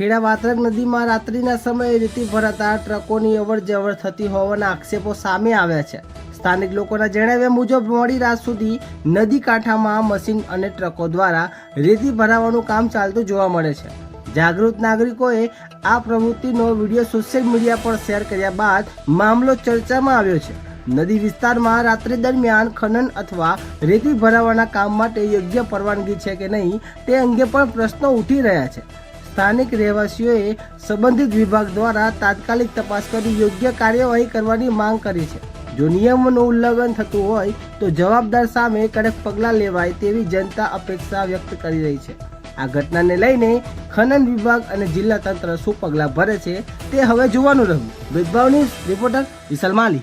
ખેડા વાત્રક નદીમાં રાત્રિના સમયે રેતી ભરાતા ટ્રકોની અવર જવર થતી હોવાના આક્ષેપો સામે આવ્યા છે. સ્થાનિક લોકોના જણાવ્યા મુજબ, મોડી રાત સુધી નદી કાંઠામાં મશીન અને ટ્રકો દ્વારા રેતી ભરાવાનું કામ ચાલતું જોવા મળે છે. જાગૃત નાગરિકોએ આ પ્રવૃત્તિનો વીડિયો સોશિયલ મીડિયા પર શેર કર્યા બાદ મામલો ચર્ચામાં આવ્યો છે. નદી વિસ્તારમાં રાત્રિ દરમિયાન ખનન અથવા રેતી ભરાવાના કામ માટે યોગ્ય પરવાનગી છે કે નહીં તે અંગે પણ પ્રશ્નો ઉઠી રહ્યા છે. સ્થાનિક રહેવાસીઓએ સંબંધિત વિભાગ દ્વારા તાત્કાલિક તપાસ કરી યોગ્ય કાર્યવાહી કરવાની માંગ કરી છે. જો નિયમોનું ઉલ્લંઘન થતું હોય તો જવાબદાર સામે કડક પગલાં લેવાય તેવી જનતા અપેક્ષા વ્યક્ત કરી રહી છે. આ ઘટનાને લઈને ખનન વિભાગ અને જિલ્લા તંત્ર શું પગલાં ભરે છે તે હવે જોવાનું રહ્યું. ભેદભાવની રિપોર્ટર વિશાલ માલી